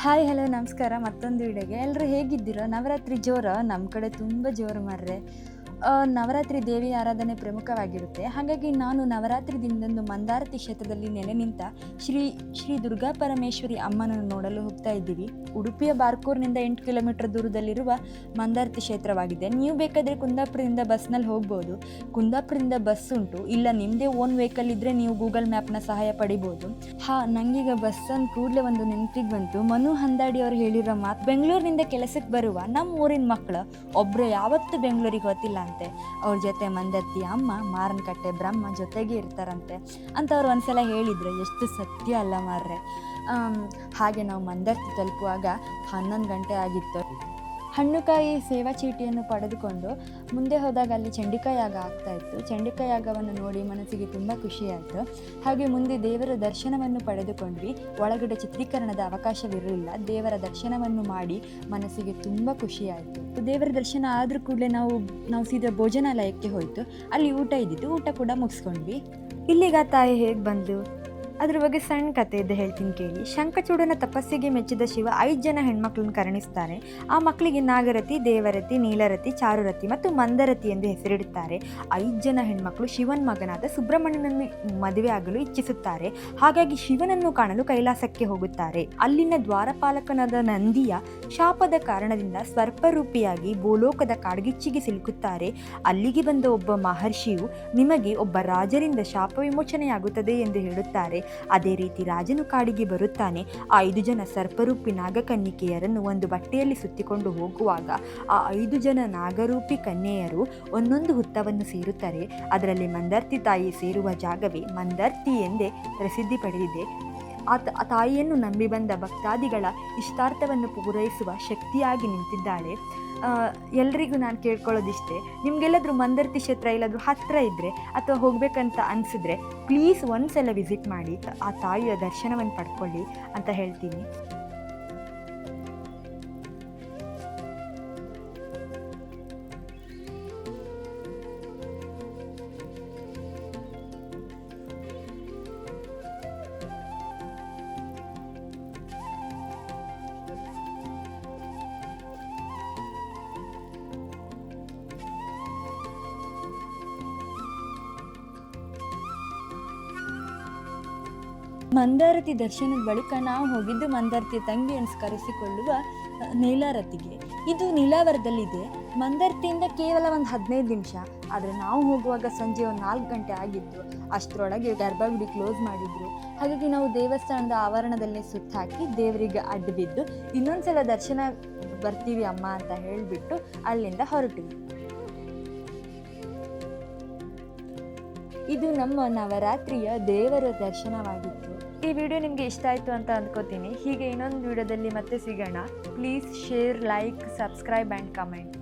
Hi hello ನಮಸ್ಕಾರ. ಮತ್ತೊಂದು ವಿಡಿಯೋಗೆ. ಎಲ್ಲರೂ ಹೇಗಿದ್ದೀರೋ? ನವರಾತ್ರಿ ಜೋರ? ನಮ್ಮ ಕಡೆ ತುಂಬ ಜೋರು ಮಾರ್ರೆ. ಆ, ನವರಾತ್ರಿ ದೇವಿ ಆರಾಧನೆ ಪ್ರಮುಖವಾಗಿರುತ್ತೆ. ಹಾಗಾಗಿ ನಾನು ನವರಾತ್ರಿ ದಿನದಂದು ಮಂದಾರತಿ ಕ್ಷೇತ್ರದಲ್ಲಿ ನೆಲೆ ನಿಂತ ಶ್ರೀ ಶ್ರೀ ದುರ್ಗಾ ಪರಮೇಶ್ವರಿ ಅಮ್ಮನನ್ನು ನೋಡಲು ಹೋಗ್ತಾ ಇದ್ದೀವಿ. ಉಡುಪಿಯ ಬಾರ್ಕೂರ್ನಿಂದ ಎಂಟು ಕಿಲೋಮೀಟರ್ ದೂರದಲ್ಲಿರುವ ಮಂದಾರತಿ ಕ್ಷೇತ್ರವಾಗಿದೆ. ನೀವು ಬೇಕಾದರೆ ಕುಂದಾಪುರದಿಂದ ಬಸ್ನಲ್ಲಿ ಹೋಗ್ಬೋದು. ಕುಂದಾಪುರದಿಂದ ಬಸ್ ಉಂಟು. ಇಲ್ಲ ನಿಮ್ಮದೇ ಓನ್ ವೆಹಿಕಲ್ ಇದ್ದರೆ ನೀವು ಗೂಗಲ್ ಮ್ಯಾಪ್ನ ಸಹಾಯ ಪಡಿಬೋದು. ಹಾ ನನಗೀಗ ಬಸ್ಸನ್ನು ಕೂಡಲೇ ಒಂದು ನೆನಪಿಗೆ ಬಂತು. ಮನು ಹಂದಾಡಿ ಅವರು ಹೇಳಿರೋ ಮಾತು, ಬೆಂಗಳೂರಿನಿಂದ ಕೆಲಸಕ್ಕೆ ಬರುವ ನಮ್ಮ ಊರಿನ ಮಕ್ಕಳು ಒಬ್ಬರು ಯಾವತ್ತೂ ಬೆಂಗಳೂರಿಗೆ ಹೋತಿಲ್ಲ ಅಂತೆ. ಅವ್ರ ಜೊತೆ ಮಂದತ್ತಿ, ಅಮ್ಮ, ಮಾರನಕಟ್ಟೆ, ಬ್ರಹ್ಮ ಜೊತೆಗೆ ಇರ್ತಾರಂತೆ. ಅಂತ ಅವ್ರು ಒಂದ್ಸಲ ಹೇಳಿದ್ರು, ಎಷ್ಟು ಸತ್ಯ ಅಲ್ಲ ಮಾರ್ರೆ. ಹಾಗೆ ನಾವು ಮಂದರ್ತಿ ತಲುಪುವಾಗ ಹನ್ನೊಂದು ಗಂಟೆ ಆಗಿತ್ತು. ಹಣ್ಣುಕಾಯಿ ಸೇವಾ ಚೀಟಿಯನ್ನು ಪಡೆದುಕೊಂಡು ಮುಂದೆ ಹೋದಾಗ ಅಲ್ಲಿ ಚಂಡಿಕಾಯಾಗ ಆಗ್ತಾ ಇತ್ತು. ಚಂಡಿಕಾಯಾಗವನ್ನು ನೋಡಿ ಮನಸ್ಸಿಗೆ ತುಂಬ ಖುಷಿಯಾಯಿತು. ಹಾಗೆ ಮುಂದೆ ದೇವರ ದರ್ಶನವನ್ನು ಪಡೆದುಕೊಂಡ್ವಿ. ಒಳಗಡೆ ಚಿತ್ರೀಕರಣದ ಅವಕಾಶವಿರಲಿಲ್ಲ. ದೇವರ ದರ್ಶನವನ್ನು ಮಾಡಿ ಮನಸ್ಸಿಗೆ ತುಂಬ ಖುಷಿಯಾಯಿತು. ದೇವರ ದರ್ಶನ ಆದರೂ ಕೂಡಲೇ ನಾವು ನಾವು ಸೀದಾ ಭೋಜನಾಲಯಕ್ಕೆ ಹೋಯಿತು. ಅಲ್ಲಿ ಊಟ ಇದ್ದಿತ್ತು. ಊಟ ಕೂಡ ಮುಗಿಸ್ಕೊಂಡ್ವಿ. ಇಲ್ಲಿಗ ತಾಯಿ ಹೇಗೆ ಬಂದು ಅದ್ರ ಬಗ್ಗೆ ಸಣ್ಣ ಕತೆ ಇದೆ ಹೇಳ್ತೀನಿ ಕೇಳಿ. ಶಂಕಚೂಡನ ತಪಸ್ಸಿಗೆ ಮೆಚ್ಚಿದ ಶಿವ ಐದು ಜನ ಹೆಣ್ಮಕ್ಳನ್ನ ಕರುಣಿಸ್ತಾರೆ. ಆ ಮಕ್ಕಳಿಗೆ ನಾಗರತಿ, ದೇವರತಿ, ನೀಲರತಿ, ಚಾರುರತಿ ಮತ್ತು ಮಂದರತಿ ಎಂದು ಹೆಸರಿಡುತ್ತಾರೆ. ಐದು ಜನ ಹೆಣ್ಮಕ್ಳು ಶಿವನ್ ಮಗನಾದ ಸುಬ್ರಹ್ಮಣ್ಯನನ್ನು ಮದುವೆ ಆಗಲು ಇಚ್ಛಿಸುತ್ತಾರೆ. ಹಾಗಾಗಿ ಶಿವನನ್ನು ಕಾಣಲು ಕೈಲಾಸಕ್ಕೆ ಹೋಗುತ್ತಾರೆ. ಅಲ್ಲಿನ ದ್ವಾರಪಾಲಕನಾದ ನಂದಿಯ ಶಾಪದ ಕಾರಣದಿಂದ ಸ್ವರ್ಪರೂಪಿಯಾಗಿ ಭೂಲೋಕದ ಕಾಡ್ಗಿಚ್ಚಿಗೆ ಸಿಲುಕುತ್ತಾರೆ. ಅಲ್ಲಿಗೆ ಬಂದ ಒಬ್ಬ ಮಹರ್ಷಿಯು, ನಿಮಗೆ ಒಬ್ಬ ರಾಜರಿಂದ ಶಾಪ ವಿಮೋಚನೆಯಾಗುತ್ತದೆ ಎಂದು ಹೇಳುತ್ತಾರೆ. ಅದೇ ರೀತಿ ರಾಜನು ಕಾಡಿಗೆ ಬರುತ್ತಾನೆ. ಆ ಐದು ಜನ ಸರ್ಪರೂಪಿ ನಾಗಕನ್ನಿಕೆಯರನ್ನು ಒಂದು ಬಟ್ಟೆಯಲ್ಲಿ ಸುತ್ತಿಕೊಂಡು ಹೋಗುವಾಗ ಆ ಐದು ಜನ ನಾಗರೂಪಿ ಕನ್ಯೆಯರು ಒಂದೊಂದು ಹುತ್ತವನ್ನು ಸೇರುತ್ತಾರೆ. ಅದರಲ್ಲಿ ಮಂದರ್ತಿ ತಾಯಿ ಸೇರುವ ಜಾಗವೇ ಮಂದರ್ತಿ ಎಂದೇ ಪ್ರಸಿದ್ಧಿ ಪಡೆದಿದೆ. ಆ ತ- ಆ ತಾಯಿಯನ್ನು ನಂಬಿ ಬಂದ ಭಕ್ತಾದಿಗಳ ಇಷ್ಟಾರ್ಥವನ್ನು ಪೂರೈಸುವ ಶಕ್ತಿಯಾಗಿ ನಿಂತಿದ್ದಾಳೆ. ಎಲ್ರಿಗೂ ನಾನು ಕೇಳ್ಕೊಳ್ಳೋದಿಷ್ಟೇ, ನಿಮಗೆಲ್ಲಾದರೂ ಮಂದರ್ತಿ ಕ್ಷೇತ್ರ ಎಲ್ಲಾದರೂ ಹತ್ತಿರ ಇದ್ದರೆ ಅಥವಾ ಹೋಗಬೇಕಂತ ಅನಿಸಿದ್ರೆ ಪ್ಲೀಸ್ ಒಂದ್ಸಲ ವಿಸಿಟ್ ಮಾಡಿ, ಆ ತಾಯಿಯ ದರ್ಶನವನ್ನು ಪಡ್ಕೊಳ್ಳಿ ಅಂತ ಹೇಳ್ತೀನಿ. ಮಂದಾರತಿ ದರ್ಶನದ ಬಳಿಕ ನಾವು ಹೋಗಿದ್ದು ಮಂದಾರತಿ ತಂಗಿಯನ್ನು ಕರೆಸಿಕೊಳ್ಳುವ ಅ, ನೀಲಾರತಿಗೆ. ಇದು ನೀಲಾವರದಲ್ಲಿದೆ. ಮಂದಾರತಿಯಿಂದ ಕೇವಲ ಒಂದು ಹದಿನೈದು ನಿಮಿಷ. ಆದರೆ ನಾವು ಹೋಗುವಾಗ ಸಂಜೆ ಒಂದು ನಾಲ್ಕು ಗಂಟೆ ಆಗಿತ್ತು. ಅಷ್ಟರೊಳಗೆ ಗರ್ಭಗುಡಿ ಕ್ಲೋಸ್ ಮಾಡಿದ್ರು. ಹಾಗಾಗಿ ನಾವು ದೇವಸ್ಥಾನದ ಆವರಣದಲ್ಲೇ ಸುತ್ತಾಕಿ ದೇವರಿಗೆ ಅಡ್ಡ ಬಿದ್ದು ಇನ್ನೊಂದ್ಸಲ ದರ್ಶನ ಬರ್ತೀವಿ ಅಮ್ಮ ಅಂತ ಹೇಳಿಬಿಟ್ಟು ಅಲ್ಲಿಂದ ಹೊರಟಿವಿ ಇದು ನಮ್ಮ ನವರಾತ್ರಿಯ ದೇವರ ದರ್ಶನವಾಗಿತ್ತು. ಈ ವಿಡಿಯೋ ನಿಮಗೆ ಇಷ್ಟ ಆಯಿತು ಅಂತ ಅಂದ್ಕೋತೀನಿ ಹೀಗೆ ಇನ್ನೊಂದು ವಿಡಿಯೋದಲ್ಲಿ ಮತ್ತೆ ಸಿಗೋಣ. Please share like subscribe and comment